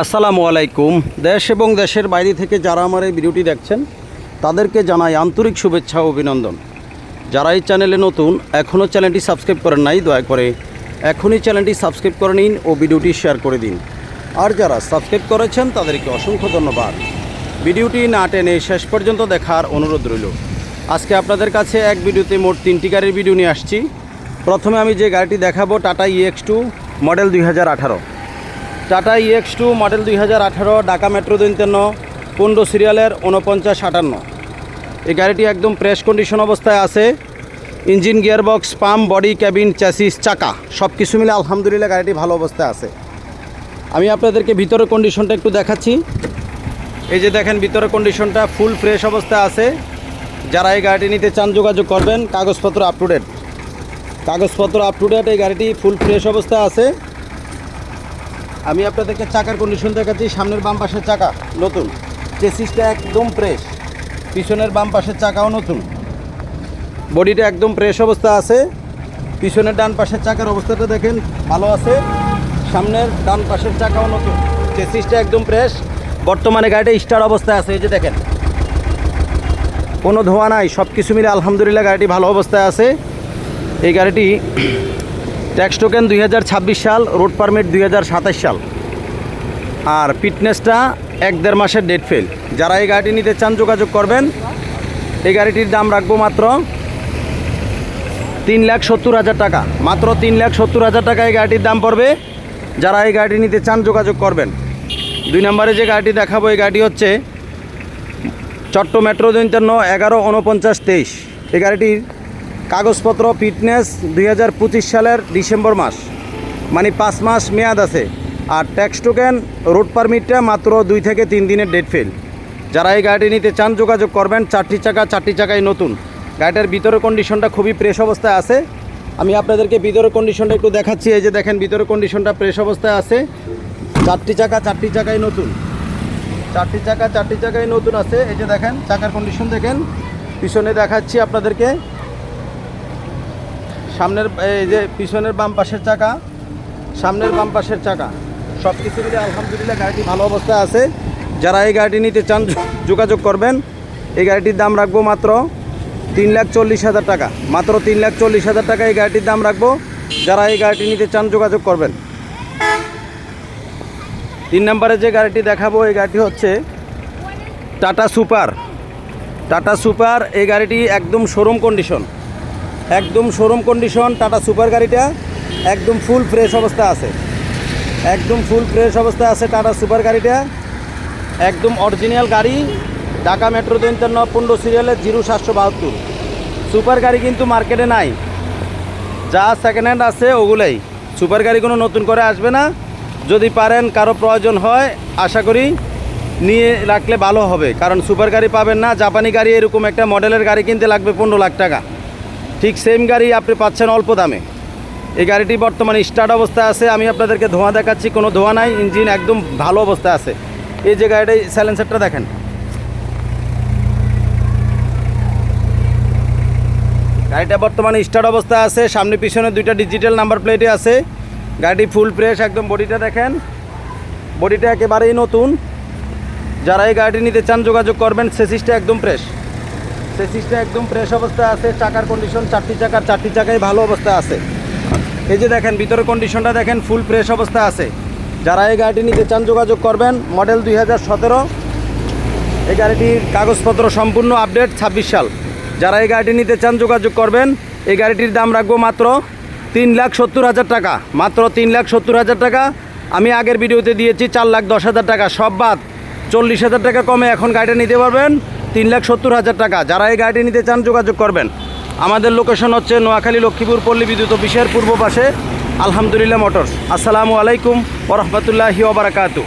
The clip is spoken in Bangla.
আসসালামু আলাইকুম। দেশ এবং দেশের বাইরে থেকে যারা আমার এই ভিডিওটি দেখছেন, তাদেরকে জানাই আন্তরিক শুভেচ্ছা ও অভিনন্দন। যারা এই চ্যানেলে নতুন, এখনও চ্যানেলটি সাবস্ক্রাইব করেন নাই, দয়া করে এখনই চ্যানেলটি সাবস্ক্রাইব করে নিন ও ভিডিওটি শেয়ার করে দিন। আর যারা সাবস্ক্রাইব করেছেন, তাদেরকে অসংখ্য ধন্যবাদ। ভিডিওটি না টেনে শেষ পর্যন্ত দেখার অনুরোধ রইল। আজকে আপনাদের কাছে এক ভিডিওতে মোট তিনটি গাড়ির ভিডিও নিয়ে আসছি। প্রথমে আমি যে গাড়িটি দেখাবো, টাটা ইএক্স টু মডেল দুই হাজার আঠারো। টাটা ইএক্স টু মডেল দুই হাজার আঠারো, ঢাকা মেট্রো তিন পনেরো সিরিয়ালের উনপঞ্চাশ আটান্ন। এই গাড়িটি একদম প্রেস কন্ডিশন অবস্থায় আছে। Engine, gearbox, pump, body cabin chassis চাকা সব কিছু মিলে আলহামদুলিল্লাহ গাড়িটি ভালো অবস্থায় আছে। আমি আপনাদেরকে ভিতরের কন্ডিশনটা একটু দেখাচ্ছি। এই যে দেখেন ভিতরের কন্ডিশনটা ফুল ফ্রেশ অবস্থায় আছে। যারা এই গাড়িটি নিতে চান যোগাযোগ করবেন, কাগজপত্র আপ টু ডেট কাগজপত্র আপ টু ডেট এই গাড়িটি ফুল ফ্রেশ অবস্থায় আছে। আমি আপনাদেরকে চাকার কন্ডিশন দেখাচ্ছি, সামনের বাম পাশের চাকা, নতুন। চেসিসটা একদম ফ্রেশ পিছনের বাম পাশের চাকাও নতুন। বডিটা একদম ফ্রেশ অবস্থা আছে। পিছনের ডান পাশের চাকার অবস্থাটা দেখেন, ভালো আছে। সামনের ডান পাশের চাকাও নতুন। চেসিসটা একদম ফ্রেশ বর্তমানে গাড়িটা স্টার অবস্থায় আছে, এই যে দেখেন। কোনো ধোয়া নাই সব কিছু মিলে আলহামদুলিল্লাহ গাড়িটি ভালো অবস্থায় আছে। এই গাড়িটি ট্যাক্স টোকেন দুই হাজার ছাব্বিশ সাল, রোড পারমিট দু হাজার সাতাশ সাল। আর ফিটনেসটা এক দেড় মাসের ডেট ফেল। যারা এই গাড়িটি নিতে চান যোগাযোগ করবেন, এই গাড়িটির দাম রাখব মাত্র তিন লাখ সত্তর হাজার টাকা। মাত্র তিন লাখ সত্তর হাজার টাকা এই গাড়িটির দাম পড়বে। যারা এই গাড়িটি নিতে চান যোগাযোগ করবেন। দুই নম্বরে যে গাড়িটি দেখাবো, এই গাড়িটি হচ্ছে চট্ট মেট্রো দৈন্তান্ন এগারো উনপঞ্চাশ তেইশ। এই গাড়িটির কাগজপত্র, ফিটনেস দুই হাজার পঁচিশ সালের ডিসেম্বর মাস মানে পাঁচ মাস মেয়াদ আছে। আর ট্যাক্স টোকেন, রোড পারমিটটা মাত্র দুই থেকে তিন দিনের ডেট ফেল। যারা এই গাড়িটি নিতে চান, যোগাযোগ করবেন। চারটি চাকা, চারটি চাকায় নতুন। গাড়িটার ভিতরের কন্ডিশনটা খুবই ফ্রেশ অবস্থায় আছে। আমি আপনাদেরকে ভিতরের কন্ডিশনটা একটু দেখাচ্ছি। এই যে দেখেন, ভিতরের কন্ডিশনটা ফ্রেশ অবস্থায় আছে। চারটি চাকা, চারটি চাকায় নতুন। চারটি চাকা, চারটি চাকাই নতুন আছে। এই যে দেখেন, চাকার কন্ডিশন দেখেন। পিছনে দেখাচ্ছি আপনাদেরকে। সামনের, এই যে পিছনের বাম পাশের চাকা, সামনের বাম পাশের চাকা সব কিছু মিলে আলহামদুলিল্লাহ গাড়িটি ভালো অবস্থায় আছে। যারা এই গাড়িটি নিতে চান, যোগাযোগ করবেন। এই গাড়িটির দাম রাখব মাত্র তিন লাখ চল্লিশ হাজার টাকা। মাত্র তিন লাখ চল্লিশ হাজার টাকা এই গাড়িটির দাম রাখব। যারা এই গাড়িটি নিতে চান, যোগাযোগ করবেন। তিন নম্বরে যে গাড়িটি দেখাবো, এই গাড়িটি হচ্ছে টাটা সুপার। টাটা সুপার, এই গাড়িটি একদম শোরুম কন্ডিশন। একদম শোরুম কন্ডিশন টাটা সুপার গাড়িটা, একদম ফুল ফ্রেশ অবস্থা আছে। একদম ফুল ফ্রেশ অবস্থা আছে টাটা সুপার গাড়িটা। একদম অরিজিনাল গাড়ি, ঢাকা মেট্রো তিন পনেরো সিরিয়ালের জিরো সাতশো বাহাত্তর। সুপার গাড়ি কিন্তু মার্কেটে নাই। যা সেকেন্ড হ্যান্ড আছে, ওগুলাই। সুপার গাড়ি কোনো নতুন করে আসবে না। যদি পারেন, কারও প্রয়োজন হয়, আশা করি নিয়ে রাখলে ভালো হবে। কারণ সুপার গাড়ি পাবেন না জাপানি গাড়ি এরকম একটা মডেলের গাড়ি কিনতে লাগবে পনেরো লাখ টাকা। ঠিক সেম গাড়ি আপনি পাচ্ছেন অল্প দামে। এই গাড়িটি বর্তমানে স্টার্ট অবস্থায় আছে, আমি আপনাদেরকে ধোঁয়া দেখাচ্ছি, কোনো ধোঁয়া নাই ইঞ্জিন একদম ভালো অবস্থায় আছে। এই যে গাড়িটা স্যালেন্সারটা দেখেন। গাড়িটা বর্তমানে স্টার্ট অবস্থায় আছে, সামনে পিছনে দুইটা ডিজিটাল নাম্বার প্লেটে আছে। গাড়িটি ফুল ফ্রেশ একদম বডিটা দেখেন। বডিটা একেবারেই নতুন। যারা এই গাড়িটি নিতে চান, যোগাযোগ করবেন সেসিসটা একদম ফ্রেশ সেসিসটা একদম ফ্রেশ অবস্থায় আছে, চাকার কন্ডিশন চারটি চাকার চারটি চাকাই ভালো অবস্থায় আছে। এই যে দেখেন, ভিতরের কন্ডিশনটা দেখেন ফুল ফ্রেশ অবস্থায় আছে। যারা এই গাড়িটি নিতে চান, যোগাযোগ করবেন মডেল দুই হাজার সতেরো। এই গাড়িটির কাগজপত্র সম্পূর্ণ আপডেট ছাব্বিশ সাল। যারা এই গাড়িটি নিতে চান, যোগাযোগ করবেন। এই গাড়িটির দাম রাখব মাত্র তিন লাখ সত্তর হাজার টাকা। মাত্র তিন লাখ সত্তর হাজার টাকা। আমি আগের ভিডিওতে দিয়েছি চার লাখ দশ হাজার টাকা। সব বাদ, চল্লিশ হাজার টাকা কমে এখন গাড়িটা নিতে পারবেন। তিন লাখ সত্তর হাজার টাকা। যারা এই গাড়িটি নিতে চান, যোগাযোগ করবেন। আমাদের লোকেশন হচ্ছে নোয়াখালী লক্ষ্মীপুর পল্লী বিদ্যুৎ অফিসের পূর্ব পাশে আলহামদুলিল্লাহ মোটরস। আসসালামু আলাইকুম ওরহমতুল্লাহি ওবরাকাতু